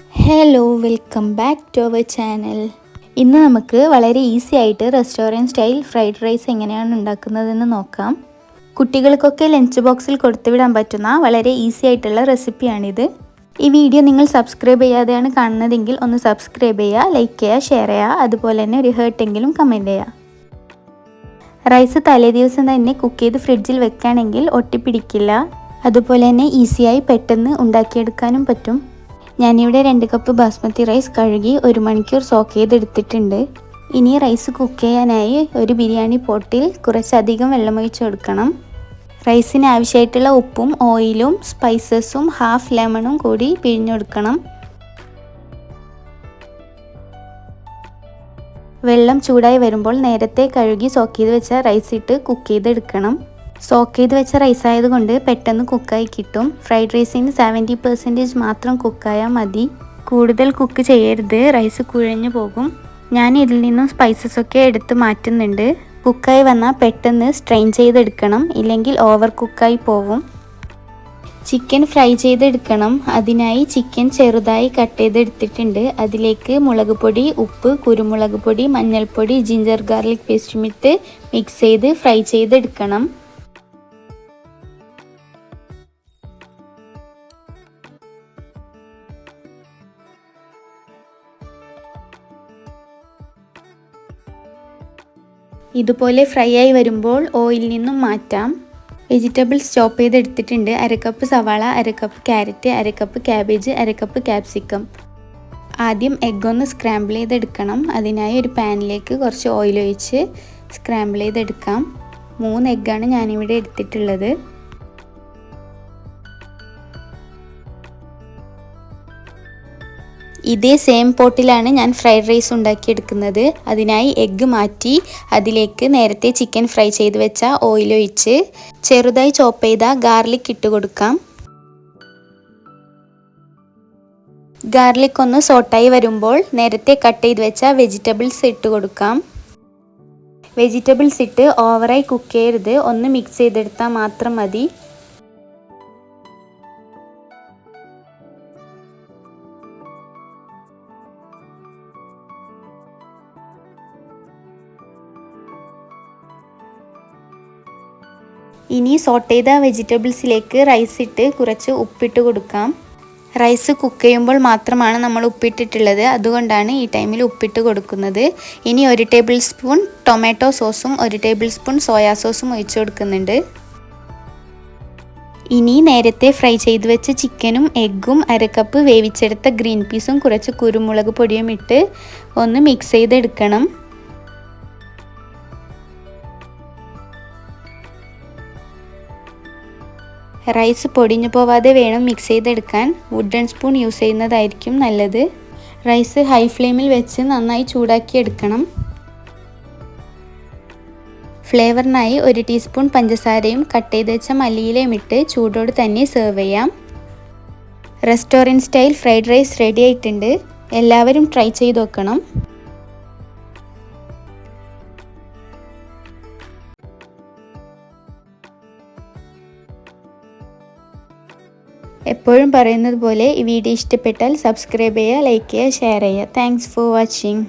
Hello welcome back to our channel ഇന്ന് നമുക്ക് വളരെ ഈസി ആയിട്ട് റെസ്റ്റോറന്റ് സ്റ്റൈൽ ഫ്രൈഡ് റൈസ് എങ്ങനെയാണ് ഉണ്ടാക്കുന്നതെന്ന് നോക്കാം. കുട്ടികൾക്കൊക്കെ ലഞ്ച് ബോക്സിൽ കൊടുത്തുവിടാൻ പറ്റുന്ന വളരെ ഈസി ആയിട്ടുള്ള റെസിപ്പിയാണിത് ഈ വീഡിയോ നിങ്ങൾ സബ്സ്ക്രൈബ് ചെയ്യാതെയാണ് കാണുന്നതെങ്കിൽ ഒന്ന് സബ്സ്ക്രൈബ് ചെയ്യുക ലൈക്ക് ചെയ്യുക ഷെയർ ചെയ്യുക അതുപോലെ തന്നെ ഒരു ഹേർട്ടെങ്കിലും കമന്റ് ചെയ്യുക. റൈസ് തലേ ദിവസം തന്നെ കുക്ക് ചെയ്ത് ഫ്രിഡ്ജിൽ വെക്കുകയാണെങ്കിൽ ഒട്ടിപ്പിടിക്കില്ല. അതുപോലെ തന്നെ ഈസിയായി പെട്ടെന്ന് ഉണ്ടാക്കിയെടുക്കാനും പറ്റും. ഞാനിവിടെ രണ്ട് കപ്പ് ബാസ്മതി റൈസ് കഴുകി ഒരു മണിക്കൂർ സോക്ക് ചെയ്തെടുത്തിട്ടുണ്ട്. ഇനി റൈസ് കുക്ക് ചെയ്യാനായി ഒരു ബിരിയാണി പോട്ടിൽ കുറച്ചധികം വെള്ളമൊഴിച്ച് കൊടുക്കണം. റൈസിന് ആവശ്യമായിട്ടുള്ള ഉപ്പും ഓയിലും സ്പൈസസും ഹാഫ് ലെമണും കൂടി പിഴിഞ്ഞെടുക്കണം വെള്ളം ചൂടായി വരുമ്പോൾ നേരത്തെ കഴുകി സോക്ക് ചെയ്ത് വെച്ച റൈസ് ഇട്ട് കുക്ക് ചെയ്തെടുക്കണം. സോക്ക് ചെയ്ത് വെച്ച റൈസ് ആയതുകൊണ്ട് പെട്ടെന്ന് കുക്കായി കിട്ടും. ഫ്രൈഡ് റൈസിന് സെവന്റി പെർസെന്റേജ് മാത്രം കുക്കായാൽ മതി. കൂടുതൽ കുക്ക് ചെയ്യരുത്. റൈസ് കുഴഞ്ഞു പോകും. ഞാൻ ഇതിൽ നിന്നും സ്പൈസസ് ഒക്കെ എടുത്ത് മാറ്റുന്നുണ്ട്. കുക്കായി വന്നാൽ പെട്ടെന്ന് സ്ട്രെയിൻ ചെയ്തെടുക്കണം. ഇല്ലെങ്കിൽ ഓവർ കുക്കായി പോവും. ചിക്കൻ ഫ്രൈ ചെയ്തെടുക്കണം. അതിനായി ചിക്കൻ ചെറുതായി കട്ട് ചെയ്തെടുത്തിട്ടുണ്ട്. അതിലേക്ക് മുളക് പൊടി ഉപ്പ് കുരുമുളക് പൊടി മഞ്ഞൾപ്പൊടി ജിഞ്ചർ ഗാർലിക് പേസ്റ്റും ഇട്ട് മിക്സ് ചെയ്ത് ഫ്രൈ ചെയ്തെടുക്കണം. ഇതുപോലെ ഫ്രൈ ആയി വരുമ്പോൾ ഓയിലിൽ നിന്നും മാറ്റാം. വെജിറ്റബിൾസ് ചോപ്പ് ചെയ്തെടുത്തിട്ടുണ്ട്. അരക്കപ്പ് സവാള അരക്കപ്പ് ക്യാരറ്റ് അരക്കപ്പ് ക്യാബേജ് അരക്കപ്പ് ക്യാപ്സിക്കം ആദ്യം എഗ് ഒന്ന് സ്ക്രാമ്പിൾ ചെയ്തെടുക്കണം. അതിനായി ഒരു പാനിലേക്ക് കുറച്ച് ഓയിൽ ഒഴിച്ച് സ്ക്രാമ്പിൾ ചെയ്തെടുക്കാം. മൂന്ന് എഗ്ഗാണ് ഞാനിവിടെ എടുത്തിട്ടുള്ളത്. ഇതേ സെയിം പോട്ടിലാണ് ഞാൻ ഫ്രൈഡ് റൈസ് ഉണ്ടാക്കിയെടുക്കുന്നത്. അതിനായി എഗ്ഗ് മാറ്റി അതിലേക്ക് നേരത്തെ ചിക്കൻ ഫ്രൈ ചെയ്ത് വെച്ച ഓയിൽ ഒഴിച്ച് ചെറുതായി ചോപ്പ് ചെയ്ത ഗാർലിക് ഇട്ട് കൊടുക്കാം. ഗാർലിക് ഒന്ന് സോട്ടായി വരുമ്പോൾ നേരത്തെ കട്ട് ചെയ്ത് വെച്ച വെജിറ്റബിൾസ് ഇട്ട് കൊടുക്കാം. വെജിറ്റബിൾസ് ഇട്ട് ഓവറായി കുക്ക് ചെയ്യരുത്. ഒന്ന് മിക്സ് ചെയ്തെടുത്താൽ മാത്രം മതി. ഇനി സോട്ട് ചെയ്ത വെജിറ്റബിൾസിലേക്ക് റൈസ് ഇട്ട് കുറച്ച് ഉപ്പിട്ട് കൊടുക്കാം. റൈസ് കുക്ക് ചെയ്യുമ്പോൾ മാത്രമാണ് നമ്മൾ ഉപ്പിട്ടിട്ടുള്ളത്. അതുകൊണ്ടാണ് ഈ ടൈമിൽ ഉപ്പിട്ട് കൊടുക്കുന്നത്. ഇനി ഒരു ടേബിൾ സ്പൂൺ ടൊമാറ്റോ സോസും ഒരു ടേബിൾ സ്പൂൺ സോയാ സോസും ഒഴിച്ച് കൊടുക്കുന്നുണ്ട്. ഇനി നേരത്തെ ഫ്രൈ ചെയ്ത് വെച്ച ചിക്കനും എഗ്ഗും അരക്കപ്പ് വേവിച്ചെടുത്ത ഗ്രീൻ പീസും കുറച്ച് കുരുമുളക് പൊടിയും ഇട്ട് ഒന്ന് മിക്സ് ചെയ്തെടുക്കണം. റൈസ് പൊടിഞ്ഞു പോവാതെ വേണം മിക്സ് ചെയ്തെടുക്കാൻ. വുഡൻ സ്പൂൺ യൂസ് ചെയ്യുന്നതായിരിക്കും നല്ലത്. റൈസ് ഹൈ ഫ്ലെയിമിൽ വെച്ച് നന്നായി ചൂടാക്കി എടുക്കണം. ഫ്ലേവറിനായി ഒരു ടീസ്പൂൺ പഞ്ചസാരയും കട്ട് ചെയ്ത് വെച്ച മല്ലിയിലയും ഇട്ട് ചൂടോട് തന്നെ സെർവ് ചെയ്യാം. Restaurant style fried rice ready ആയിട്ടുണ്ട്. എല്ലാവരും ട്രൈ ചെയ്ത് നോക്കണം. എപ്പോഴും പറയുന്നത് പോലെ ഈ വീഡിയോ ഇഷ്ടപ്പെട്ടാൽ സബ്സ്ക്രൈബ് ചെയ്യുക ലൈക്ക് ചെയ്യുക ഷെയർ ചെയ്യുക. Thanks for watching